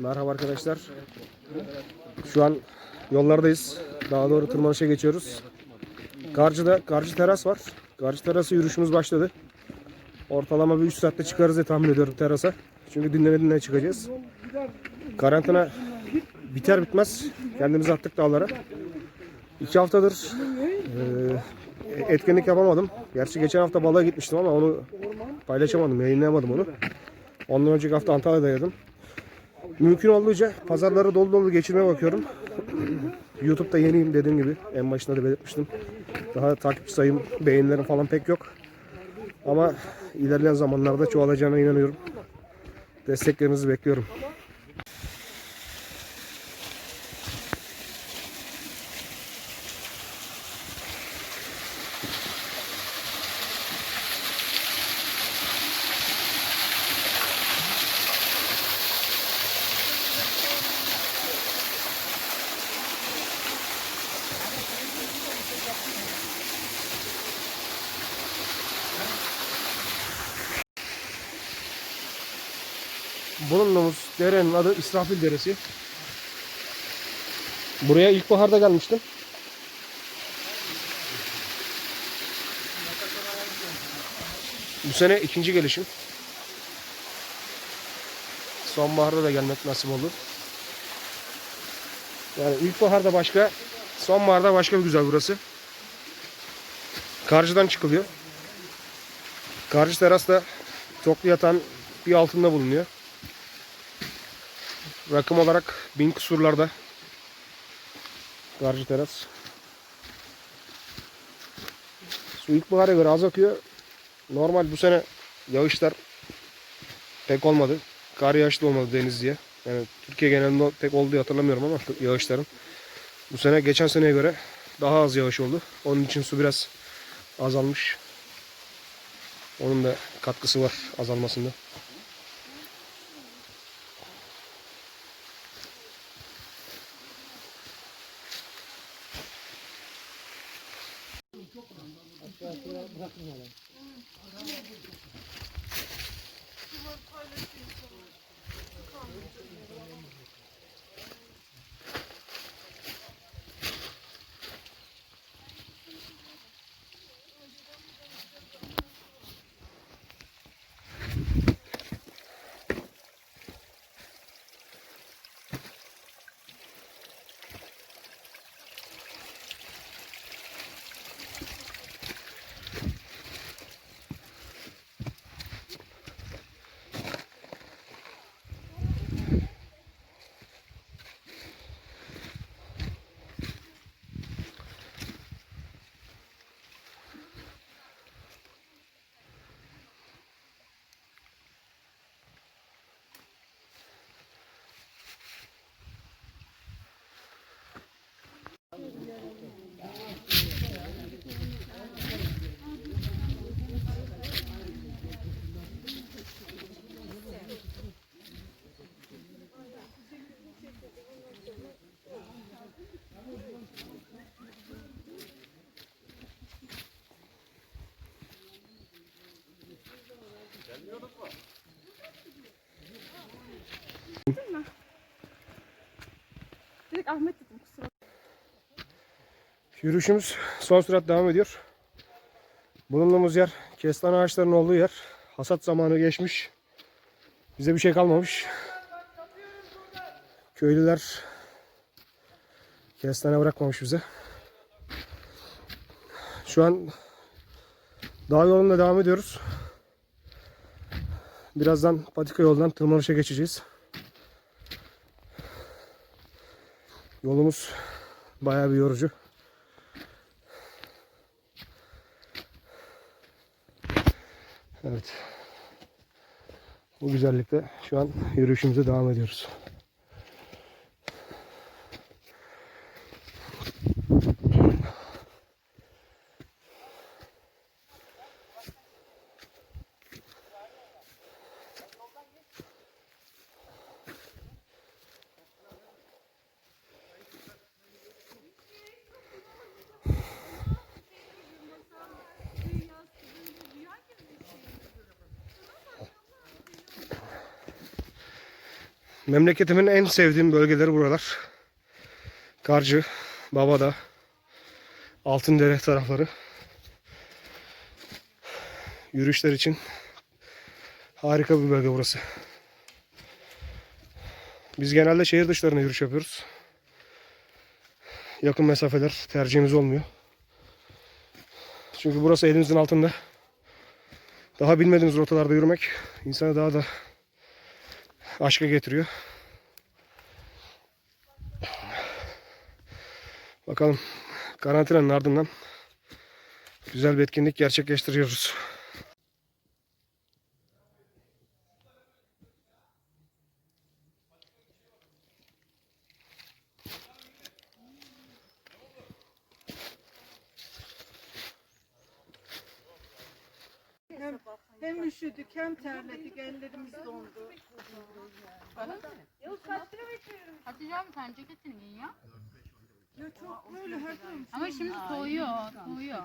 Merhaba arkadaşlar. Şu an yollardayız. Daha doğru tırmanışa geçiyoruz. Karşıda karşı teras var. Karşı terası yürüyüşümüz başladı. Ortalama bir 3 saatte çıkarız diye tahmin ediyorum terasa. Çünkü dinlene dinlene çıkacağız. Karantina biter bitmez kendimizi attık dağlara. İki haftadır e, etkinlik yapamadım. Gerçi geçen hafta balığa gitmiştim ama onu paylaşamadım, yayınlayamadım onu. Ondan önceki hafta Antalya'daydım. Mümkün olduğunca pazarları dolu dolu geçirmeye bakıyorum. YouTube'da yeniyim dediğim gibi. En başında da belirtmiştim. Daha takipçi sayım, beğenilerim falan pek yok. Ama ilerleyen zamanlarda çoğalacağına inanıyorum. Desteklerinizi bekliyorum. Bulunduğumuz derenin adı İsrafil Deresi. Buraya ilkbaharda gelmiştim. Bu sene ikinci gelişim. Sonbaharda da gelmek nasip oldu. Yani ilkbaharda başka, sonbaharda başka bir güzel burası. Karşıdan çıkılıyor. Karşı terasta çoklu yatan bir altında bulunuyor. Rakım olarak bin kusurlarda. Karşı teras. Su ilkbahara göre az akıyor. Normal bu sene yağışlar pek olmadı. Kar yağışı da olmadı Denizli'ye. Yani Türkiye genelinde pek olduğu hatırlamıyorum ama yağışların. Bu sene geçen seneye göre daha az yağış oldu. Onun için su biraz azalmış. Onun da katkısı var azalmasında. Ahmet dedim kusura Yürüyüşümüz son sürat devam ediyor. Bulunduğumuz yer kestane ağaçlarının olduğu yer. Hasat zamanı geçmiş. Bize bir şey kalmamış. Köylüler kestane bırakmamış bize. Şu an dağ yolunda devam ediyoruz. Birazdan patika yoldan tırmanışa geçeceğiz. Yolumuz bayağı bir yorucu. Evet. Bu güzellikte şu an yürüyüşümüze devam ediyoruz. Memleketimin en sevdiğim bölgeleri buralar. Karcı, Babada, Altındere tarafları. Yürüyüşler için harika bir bölge burası. Biz genelde şehir dışlarına yürüyüş yapıyoruz. Yakın mesafeler tercihimiz olmuyor. Çünkü burası elimizin altında. Daha bilmediğimiz rotalarda yürümek insanı daha da aşka getiriyor. Bakalım karantinanın ardından güzel bir etkinlik gerçekleştiriyoruz. Hem üşüdük hem terledik ellerimiz dondu. Hatice abi sen ceketini giy ya. Ya çok böyle her tarafım Ama şimdi soğuyor, soğuyor.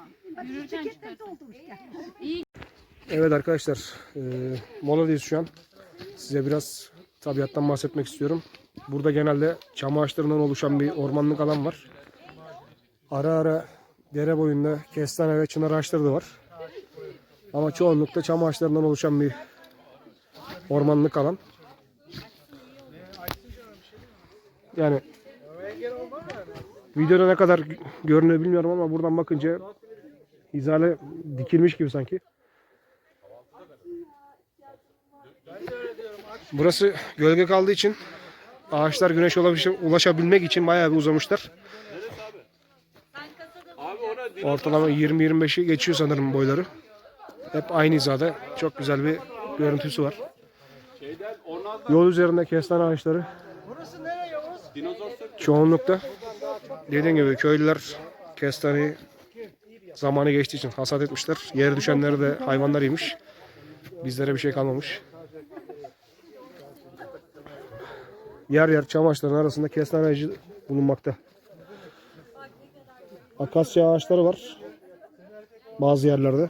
Yürürken çıkarsın. Evet arkadaşlar, e, moladayız şu an. Size biraz tabiattan bahsetmek istiyorum. Burada genelde çam ağaçlarından oluşan bir ormanlık alan var. Ara ara dere boyunda kestane ve çınar ağaçları da var. Ama çoğunlukla çam ağaçlarından oluşan bir ormanlık alan. Yani videoda ne kadar görünüyor bilmiyorum ama buradan bakınca hizale dikilmiş gibi sanki. Burası gölge kaldığı için ağaçlar güneş ulaş- ulaşabilmek için bayağı bir uzamışlar. Ortalama 20-25'i geçiyor sanırım boyları. Hep aynı hizada. Çok güzel bir görüntüsü var. Yol üzerinde kestane ağaçları. Çoğunlukta dediğim gibi köylüler kestaneyi zamanı geçtiği için hasat etmişler. Yere düşenleri de hayvanlar yemiş. Bizlere bir şey kalmamış. yer yer çam ağaçlarının arasında kestane ağacı bulunmakta. Akasya ağaçları var. Bazı yerlerde.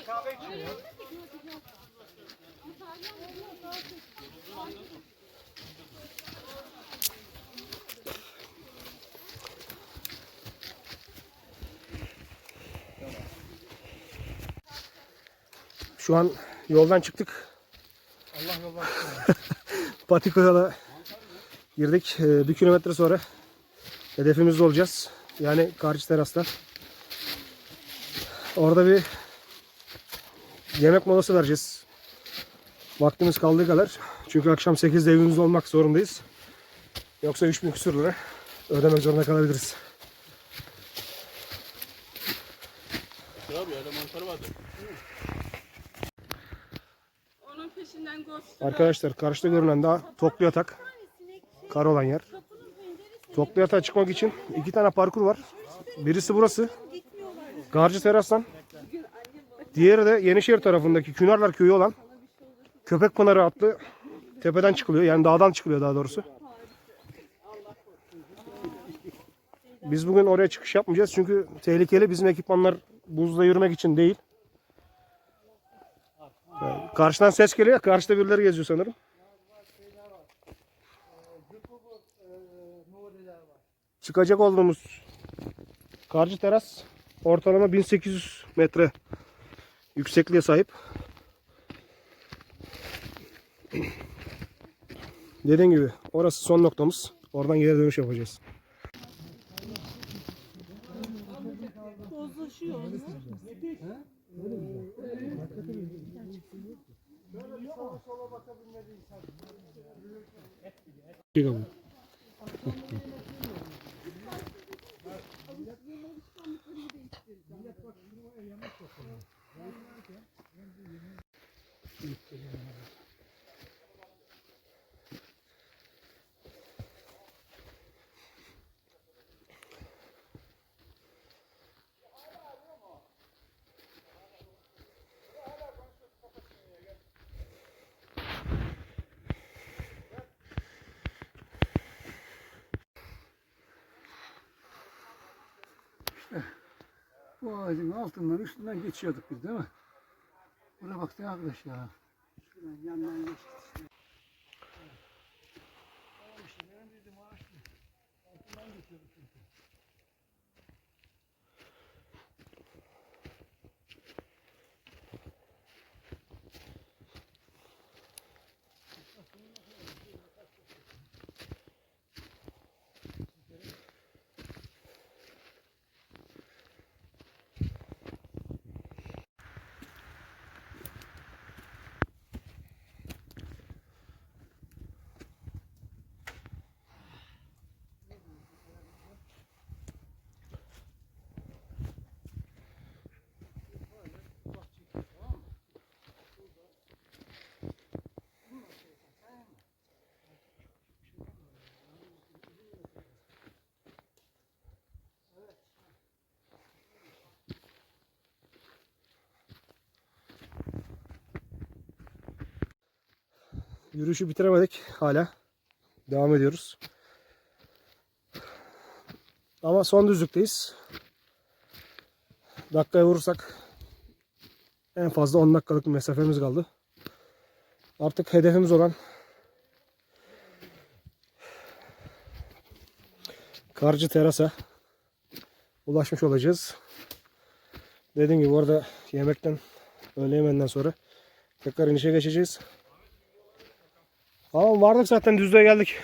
işaret. Şu an yoldan çıktık. Allah yoldan Patiko'ya girdik. Ee, bir kilometre sonra hedefimizde olacağız. Yani karşı terasta. Orada bir yemek molası vereceğiz. Vaktimiz kaldığı kadar. Çünkü akşam 8'de evimizde olmak zorundayız. Yoksa 3000 küsur lira ödemek zorunda kalabiliriz. Arkadaşlar karşıda görünen daha toplu yatak. Kar olan yer. Toplu yatağa çıkmak için iki tane parkur var. Birisi burası. Garcı Teras'tan. Diğeri de Yenişehir tarafındaki Künarlar Köyü olan Köpek Pınarı adlı tepeden çıkılıyor. Yani dağdan çıkılıyor daha doğrusu. Biz bugün oraya çıkış yapmayacağız çünkü tehlikeli. Bizim ekipmanlar buzda yürümek için değil. Yani karşıdan ses geliyor. Karşıda birileri geziyor sanırım. Çıkacak olduğumuz karşı teras ortalama 1800 metre yüksekliğe sahip. Dediğim gibi orası son noktamız. Oradan geri dönüş yapacağız. Bozlaşıyor. Çıkalım. Bu ağacın altından üstünden geçiyorduk biz değil mi? Buna baksana arkadaş ya. Şuradan yandan geçtik. Yürüyüşü bitiremedik hala. Devam ediyoruz. Ama son düzlükteyiz. Dakikaya vurursak en fazla 10 dakikalık bir mesafemiz kaldı. Artık hedefimiz olan Karcı Terasa ulaşmış olacağız. Dediğim gibi orada yemekten öğle yemeğinden sonra tekrar inişe geçeceğiz. Ama vardık zaten düzlüğe geldik.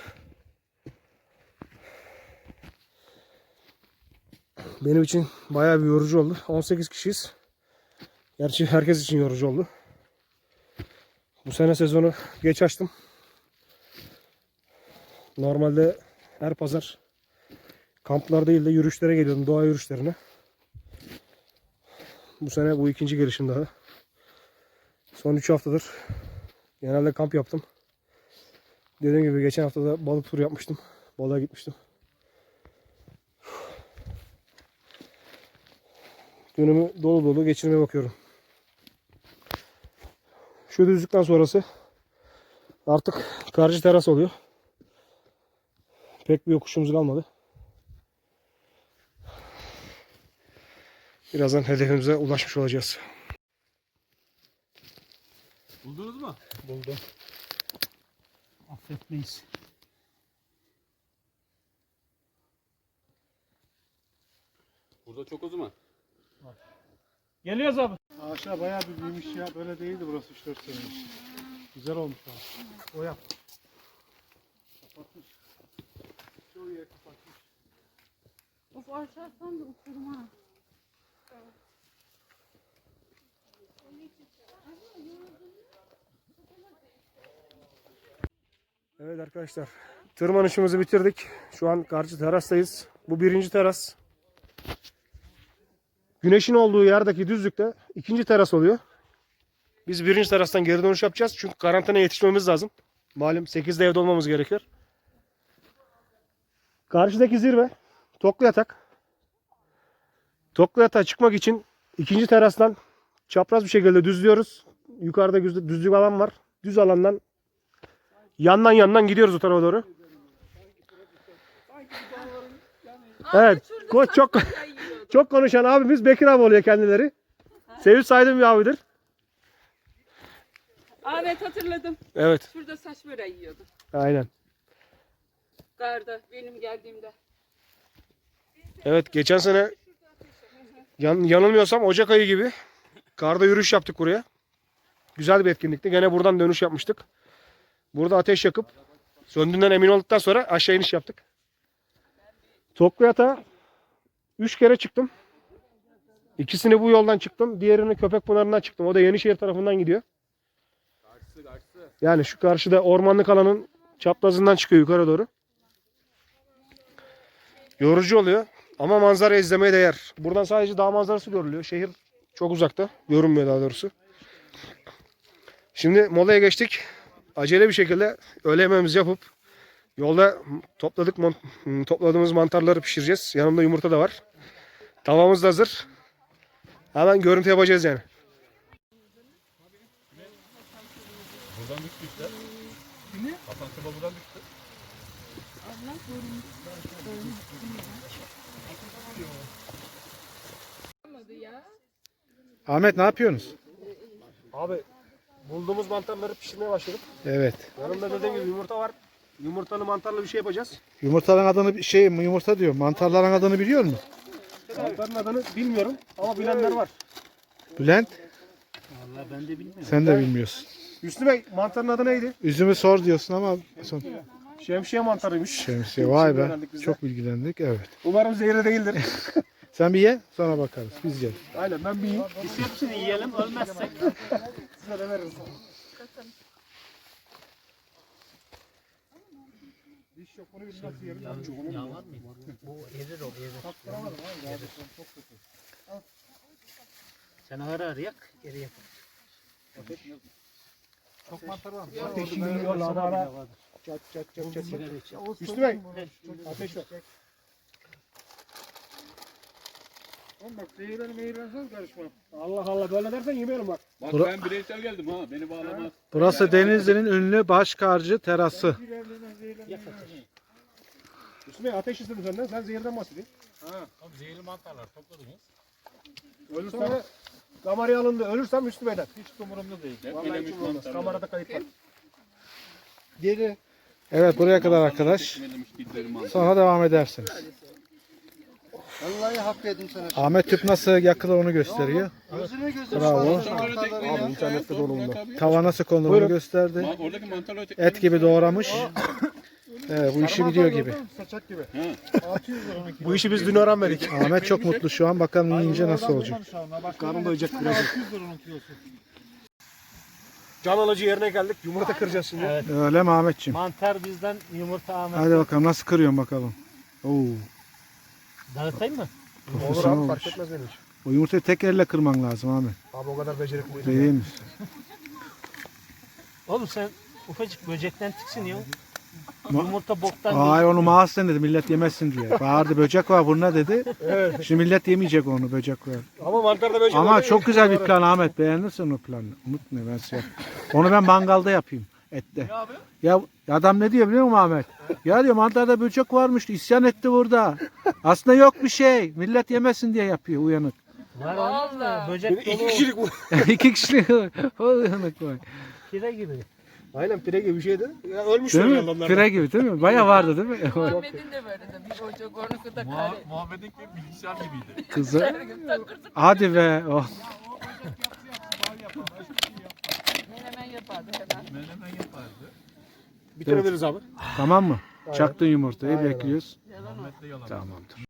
Benim için bayağı bir yorucu oldu. 18 kişiyiz. Gerçi herkes için yorucu oldu. Bu sene sezonu geç açtım. Normalde her pazar kamplar değil de yürüyüşlere geliyordum. Doğa yürüyüşlerine. Bu sene bu ikinci gelişim daha. Son 3 haftadır genelde kamp yaptım. Dediğim gibi geçen hafta da balık turu yapmıştım. Balığa gitmiştim. Günümü dolu dolu geçirmeye bakıyorum. Şu düzlükten sonrası artık karşı teras oluyor. Pek bir yokuşumuz kalmadı. Birazdan hedefimize ulaşmış olacağız. Buldunuz mu? Buldum. Affetmeyiz. Burada çok o zaman. Geliyoruz abi. Ağaçlar bayağı bir büyümüş ya. Böyle değildi burası 3-4 sene önce. Güzel olmuş abi. O yap. Kapatmış. Çoğu yer kapatmış. Of açarsan da okurum ha. Evet arkadaşlar. Tırmanışımızı bitirdik. Şu an karşı terastayız. Bu birinci teras. Güneşin olduğu yerdeki düzlükte ikinci teras oluyor. Biz birinci terastan geri dönüş yapacağız. Çünkü karantinaya yetişmemiz lazım. Malum 8'de evde olmamız gerekiyor. Karşıdaki zirve Toklu Yatak. Toklu Yatak'a çıkmak için ikinci terastan çapraz bir şekilde düzlüyoruz. Yukarıda düz- düzlük alan var. Düz alandan Yandan yandan gidiyoruz o tarafa doğru. Evet. Ko- çok çok konuşan abimiz Bekir abi oluyor kendileri. Sevip saydığım bir abidir. Evet hatırladım. Evet. Şurada saç böreği yiyordum. Aynen. Garda benim geldiğimde. Evet geçen sene yan, yanılmıyorsam Ocak ayı gibi karda yürüyüş yaptık buraya. Güzel bir etkinlikti. Gene buradan dönüş yapmıştık. Burada ateş yakıp söndüğünden emin olduktan sonra aşağı iniş yaptık. Tokluyat'a 3 kere çıktım. İkisini bu yoldan çıktım. Diğerini Köpekpınarı'ndan çıktım. O da Yenişehir tarafından gidiyor. Karşısı karşısı. Yani şu karşıda ormanlık alanın çaprazından çıkıyor yukarı doğru. Yorucu oluyor ama manzara izlemeye değer. Buradan sadece dağ manzarası görülüyor. Şehir çok uzakta. Görünmüyor daha doğrusu. Şimdi molaya geçtik. Acele bir şekilde öğle yemeğimizi yapıp yolda topladık topladığımız mantarları pişireceğiz. Yanımda yumurta da var. Tavamız da hazır. Hemen görüntü yapacağız yani. Buradan düştü işte. Hasan Sıba buradan düştü. ya. Ahmet ne yapıyorsunuz? Abi bulduğumuz mantarları pişirmeye başladık. Evet. Yanımda dediğim gibi yumurta var. Yumurtalı mantarlı bir şey yapacağız. Yumurtaların adını şey yumurta diyor. Mantarların adını biliyor musun? Mantarın adını bilmiyorum ama bilenler var. Bülent? Vallahi ben de bilmiyorum. Sen de bilmiyorsun. Hüsnü Bey mantarın adı neydi? Üzümü sor diyorsun ama son Şemsiye mantarıymış. şemsiye vay be. öğrendik biz de. Çok bilgilendik evet. Umarım zehirli değildir. Sen bir ye sonra bakarız. Biz yiyelim. Aynen ben bir yiyeyim. Biz hepsini yiyelim ölmezsek. De veririz. Diş yok bunu biz nasıl yeriz? Ya var mı? Bu erir o erir. Sen ağır ağır yak geri yap. Çok mantar var. Ateşi yiyor ara ara. Çat çat çat çat. Bey. Ateş var. Oğlum bak zehirlerini mehirlerini karışma. Allah Allah böyle dersen yemeyelim bak. Bak Bura- ben bireysel geldim ha. Beni bağlamaz. Burası Denizli'nin ünlü Başkarcı terası. Hüsnü Bey ateş istedim senden. Sen zehirden bahsedin. Oğlum zehirli mantarlar topladınız. Ölürsem kameraya alındı. Ölürsem Hüsnü Bey'den. Hiç umurumda değil. Hep Vallahi hiç mantarlar. Kamerada kayıt var. Geri. Evet buraya kadar arkadaş. Sonra devam edersiniz. Vallahi hak verdim sana. Ahmet tüp nasıl yakılır onu gösteriyor. Gözüne gözüne Bravo. Abi internette dolu bunlar. Tava nasıl konulur onu gösterdi. Et gibi doğramış. Evet, bu işi biliyor gibi. Saçak gibi. Bu işi biz dün öğrenmedik. Ahmet çok mutlu şu an. Bakalım yiyince nasıl olacak. Karnım doyacak biraz. Can alıcı yerine geldik. Yumurta kıracağız şimdi. Öyle mi Ahmetciğim? Mantar bizden yumurta Ahmet. Hadi bakalım nasıl kırıyorsun bakalım. Oo, Dağıtayım mı? Olur profesyonel abi olmuş. fark etmez benim için. O yumurtayı tek elle kırman lazım Ahmet. Abi o kadar becerikli değilim. Değil mi? Oğlum sen ufacık böcekten tiksiniyor. Ma- Yumurta boktan Hayır onu mağazdan dedi millet yemesin diye. Bağırdı böcek var buna dedi. Evet. Şimdi millet yemeyecek onu böcek var. Ama mantarda böcek Ama çok güzel bir plan Ahmet. Beğenirsin o planı. Unutma ben size. Onu ben mangalda yapayım. Ette. Ya adam ne diyor biliyor musun Ahmet? Ya diyor mantarda böcek varmış. isyan etti burada. Aslında yok bir şey. Millet yemesin diye yapıyor uyanık. Var mı? Böcek İki dolu kişilik bu. İki kişilik o uyanık var. kire gibi. Aynen pire gibi bir şeydi. Ya ölmüş Değil mi? Pire gibi değil mi? Baya vardı değil mi? Muhammed'in de böyle de bir ocak onu da kare. Muhammed'in gibi bilgisayar gibiydi. Kızı. Hadi be. Oh. Yapardı hemen. Menemen yapardı. Bitirebiliriz abi. Tamam mı? Çaktın yumurtayı Aynen. bekliyoruz. Yalan. Tamamdır.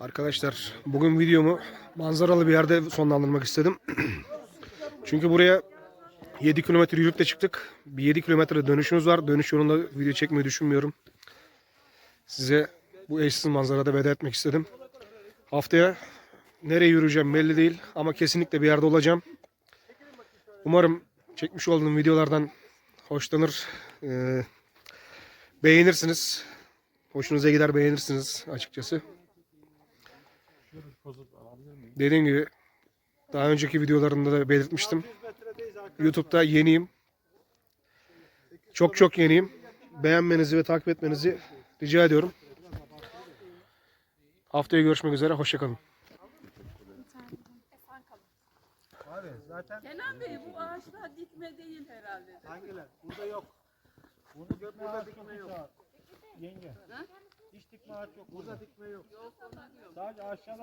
Arkadaşlar bugün videomu manzaralı bir yerde sonlandırmak istedim. Çünkü buraya 7 kilometre yürüyüp de çıktık. Bir 7 kilometre dönüşümüz var. Dönüş yolunda video çekmeyi düşünmüyorum. Size bu eşsiz manzarada veda etmek istedim. Haftaya nereye yürüyeceğim belli değil ama kesinlikle bir yerde olacağım. Umarım çekmiş olduğum videolardan hoşlanır, eee, beğenirsiniz. Hoşunuza gider beğenirsiniz açıkçası. Dediğim gibi daha önceki videolarımda da belirtmiştim. YouTube'da yeniyim. Çok çok yeniyim. Beğenmenizi ve takip etmenizi rica ediyorum. Haftaya görüşmek üzere. Hoşçakalın. Kenan Bey bu ağaçlar dikme değil herhalde. Hangiler? Burada yok. Bunu gör burada dikme yok. Yenge. Hiç dikme ağaç yok. Burada dikme yok. Sadece aşağıda